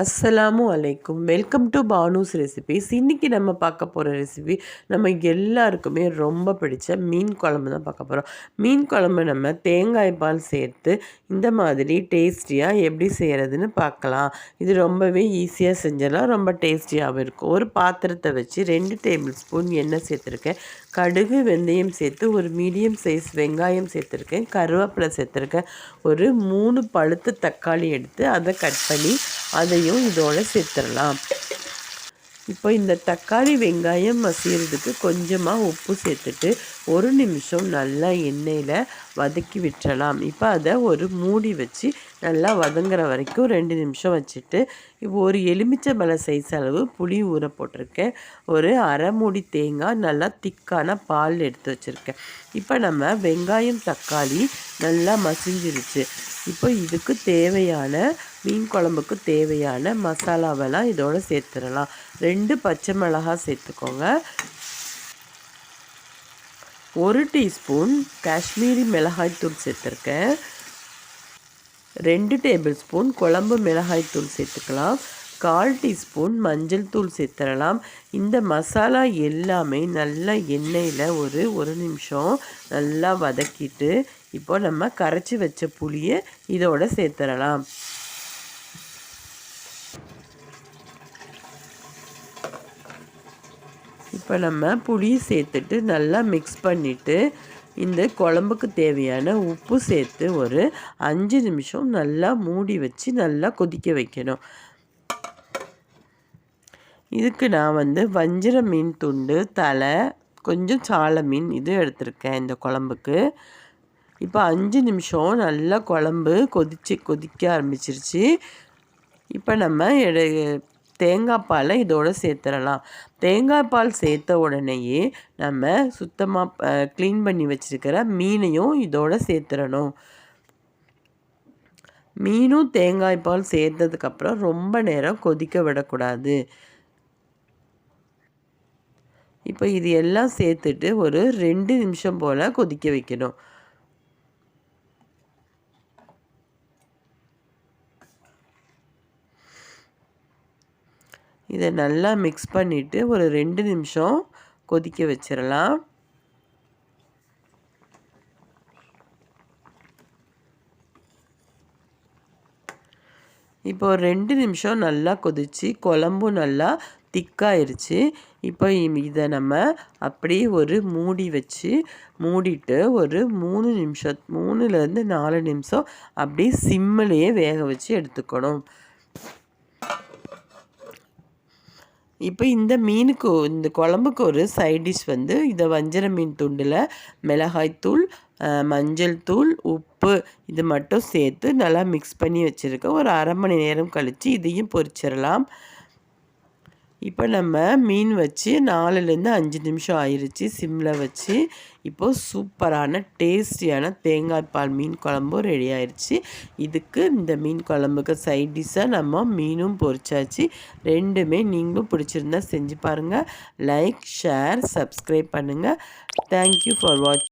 அஸ்ஸலாமு அலைக்கும். Welcome to Banu's recipes. இன்றைக்கி நம்ம பார்க்க போகிற ரெசிபி நம்ம எல்லாருக்குமே ரொம்ப பிடிச்ச மீன் குழம்பு தான் பார்க்க போகிறோம் மீன் குழம்பு நம்ம தேங்காய் பால் சேர்த்து இந்த மாதிரி டேஸ்டியாக எப்படி செய்கிறதுன்னு பார்க்கலாம். இது ரொம்பவே ஈஸியாக செஞ்சிடலாம். ரொம்ப டேஸ்டியாகவும் இருக்கும். ஒரு பாத்திரத்தை வச்சு ரெண்டு டேபிள் ஸ்பூன் எண்ணெய் சேர்த்துருக்கேன். கடுகு வெந்தயம் சேர்த்து ஒரு மீடியம் சைஸ் வெங்காயம் சேர்த்துருக்கேன். கருவேப்பிலை சேர்த்துருக்கேன். ஒரு மூணு பழுத்த தக்காளி எடுத்து அதை கட் பண்ணி அதையும் இதோடு சேர்த்துடலாம். இப்போ இந்த தக்காளி வெங்காயம் மசியறதுக்கு கொஞ்சமாக உப்பு சேர்த்துட்டு ஒரு நிமிஷம் நல்லா எண்ணெயில் வதக்கி விட்டுறலாம். இப்போ அதை ஒரு மூடி வச்சு நல்லா வதங்குற வரைக்கும் ரெண்டு நிமிஷம் வச்சுட்டு இப்போ ஒரு எலுமிச்சை பழ சைஸ் அளவு புளி ஊற போட்டிருக்கேன். ஒரு அரை மூடி தேங்காய் நல்லா திக்கான பால் எடுத்து வச்சுருக்கேன். இப்போ நம்ம வெங்காயம் தக்காளி நல்லா மசிஞ்சிருச்சு. இப்போ இதுக்கு தேவையான மீன் குழம்புக்கு தேவையான மசாலாவெல்லாம் இதோடு சேர்த்துடலாம். ரெண்டு பச்சை மிளகாய் சேர்த்துக்கோங்க. ஒரு டீஸ்பூன் காஷ்மீரி மிளகாய்த்தூள் சேர்த்துருக்கேன். ரெண்டு டேபிள் ஸ்பூன் குழம்பு மிளகாய்த்தூள் சேர்த்துக்கலாம். கால் டீஸ்பூன் மஞ்சள் தூள் சேர்த்துடலாம். இந்த மசாலா எல்லாமே நல்லா எண்ணெயில் ஒரு ஒரு நிமிஷம் நல்லா வதக்கிட்டு இப்போ நம்ம கரைச்சி வச்ச புளியை இதோட சேர்த்துடலாம். இப்போ நம்ம புளி சேர்த்துட்டு நல்லா மிக்ஸ் பண்ணிவிட்டு இந்த குழம்புக்கு தேவையான உப்பு சேர்த்து ஒரு அஞ்சு நிமிஷம் நல்லா மூடி வச்சு நல்லா கொதிக்க வைக்கணும். இதுக்கு நான் வந்து வஞ்சிர மீன் துண்டு தலை கொஞ்சம் சாலை மீன் இது எடுத்திருக்கேன் இந்த குழம்புக்கு. இப்போ அஞ்சு நிமிஷம் நல்லா குழம்பு கொதிச்சு கொதிக்க ஆரம்பிச்சிருச்சு. இப்போ நம்ம தேங்காய் பாலை இதோடு சேர்த்துடலாம். தேங்காய் பால் சேர்த்த உடனேயே நம்ம சுத்தமாக க்ளீன் பண்ணி வச்சுருக்கிற மீனையும் இதோடு சேர்த்துடணும். மீனும் தேங்காய் பால் சேர்த்ததுக்கப்புறம் ரொம்ப நேரம் கொதிக்க விடக்கூடாது. இப்போ இது எல்லாம் சேர்த்துட்டு ஒரு ரெண்டு நிமிஷம் போல் கொதிக்க வைக்கணும். இதை நல்லா மிக்ஸ் பண்ணிவிட்டு ஒரு ரெண்டு நிமிஷம் கொதிக்க வச்சிடலாம் இப்போ ரெண்டு நிமிஷம் நல்லா கொதித்து குழம்பும் நல்லா திக்காயிருச்சு இப்போ இதை நம்ம அப்படியே ஒரு மூடி வச்சு மூடிட்டு ஒரு மூணு நிமிஷம் மூணுலேருந்து நாலு நிமிஷம் அப்படியே சிம்மிலேயே வேக வச்சு எடுத்துக்கணும். இப்போ இந்த மீனுக்கு இந்த குழம்புக்கு ஒரு சைட் டிஷ் வந்து இதை வஞ்சர மீன் துண்டில் மிளகாய்த்தூள் மஞ்சள் தூள் உப்பு இது மட்டும் சேர்த்து நல்லா மிக்ஸ் பண்ணி வச்சுருக்கேன் ஒரு அரை மணி நேரம் கழித்து இதையும் பொரிச்சிடலாம். இப்போ நம்ம மீன் வச்சு நாலுலேருந்து அஞ்சு நிமிஷம் ஆயிடுச்சு சிம்மில் வச்சு. இப்போது சூப்பரான டேஸ்டியான தேங்காய் பால் மீன் குழம்பும் ரெடி ஆயிடுச்சு இதுக்கு இந்த மீன் குழம்புக்கு சைட் டிஷ்ஷாக நம்ம மீனும் பொரிச்சாச்சு. ரெண்டுமே நீங்களும் பிடிச்சிருந்தா செஞ்சு பாருங்கள் லைக் ஷேர் சப்ஸ்கிரைப் பண்ணுங்கள் தேங்க்யூ ஃபார் வாட்ச்